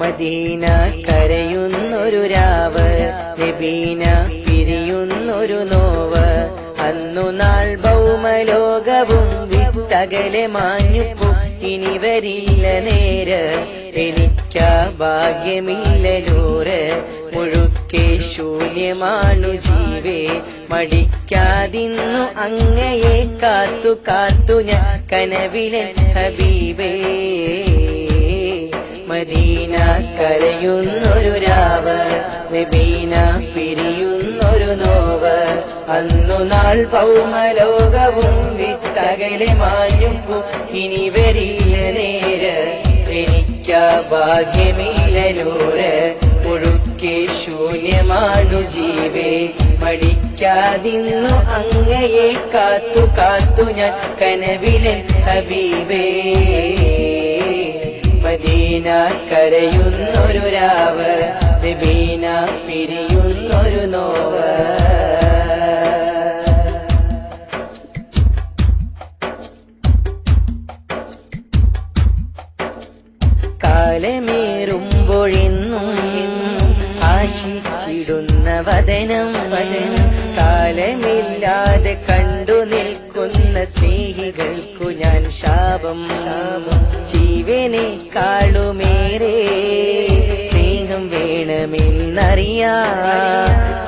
Medina കരയുന്നൊരു രാവ് നബീന പിരിയുന്നൊരു now. അന്നു നാൾ ഭൗമലോകവും വിട്ടകലെ മാഞ്ഞുപ്പോ ഇനി വരില്ല നേര്. എനിക്ക ഭാഗ്യമില്ല മുഴുക്കെ ശൂന്യമാണു ജീവേ. മടിക്കാതിന്നു അങ്ങയെ കാത്തു കാത്തു ഞാൻ കനവിലെ ഹബീബേ. മദീന കരയുന്നൊരു രാവ് നബീന പിരിയുന്നൊരു നോവ് അന്നു നാൾ പൗമലോകവും വിട്ടകലെ മാഞ്ഞു ഇനി വരില്ല നേര്. എനിക്ക ഭാഗ്യമില്ലൂര് ഒഴുക്കെ ശൂന്യമാണു ജീവേ. മടിക്കാതിന്നു അങ്ങയെ കാത്തു കാത്തു ഞാൻ കനവിലെ ഹബീബേ. മദീന കരയുന്നൊരു രാവ് നബീന പിരിയുന്നൊരു നോവ്. കാലമേറുമ്പോഴെന്നും ആശിച്ചിടുന്ന വദനം വതനം കാലമില്ലാതെ കണ്ടു നിൽക്കുന്ന സ്നേഹികൾക്കു ഞാൻ ശാപം. ശാപം ജീവനെ കാളുമേറെ സ്നേഹം വേണമെന്നറിയാ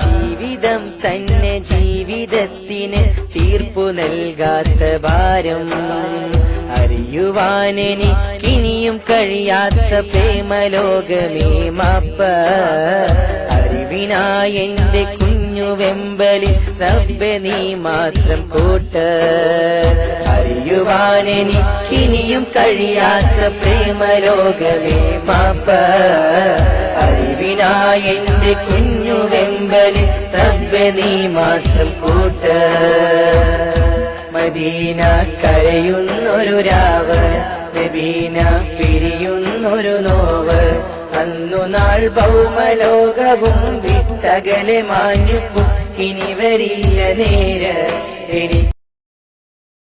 ജീവിതം തന്നെ ജീവിതത്തിന് തീർപ്പു നൽകാത്ത ഭാരം അറിയുവാനെനിക്കിനിയും കഴിയാത്ത പ്രേമലോകമേ മാപ്പ. അറിവിനായെന്റെ വെമ്പലി റബ്ബെ നീ മാത്രം കൂട്ട്. അറിയുവാനെനിക്കിനിയും കഴിയാത്ത പ്രേമലോകമേ മാപ്പ അറിവിനായെന്റെ കുഞ്ഞു വെമ്പലി റബ്ബെ നീ മാത്രം കൂട്ട്. മദീന കരയുന്നൊരു രാവ് നബീന പിരിയുന്നൊരു നോവ്. അന്നു നാൾ ഭൗമലോകവും വിട്ടകലെ മാഞ്ഞു ഇനി വരില്ല നേര് എനിക്ക്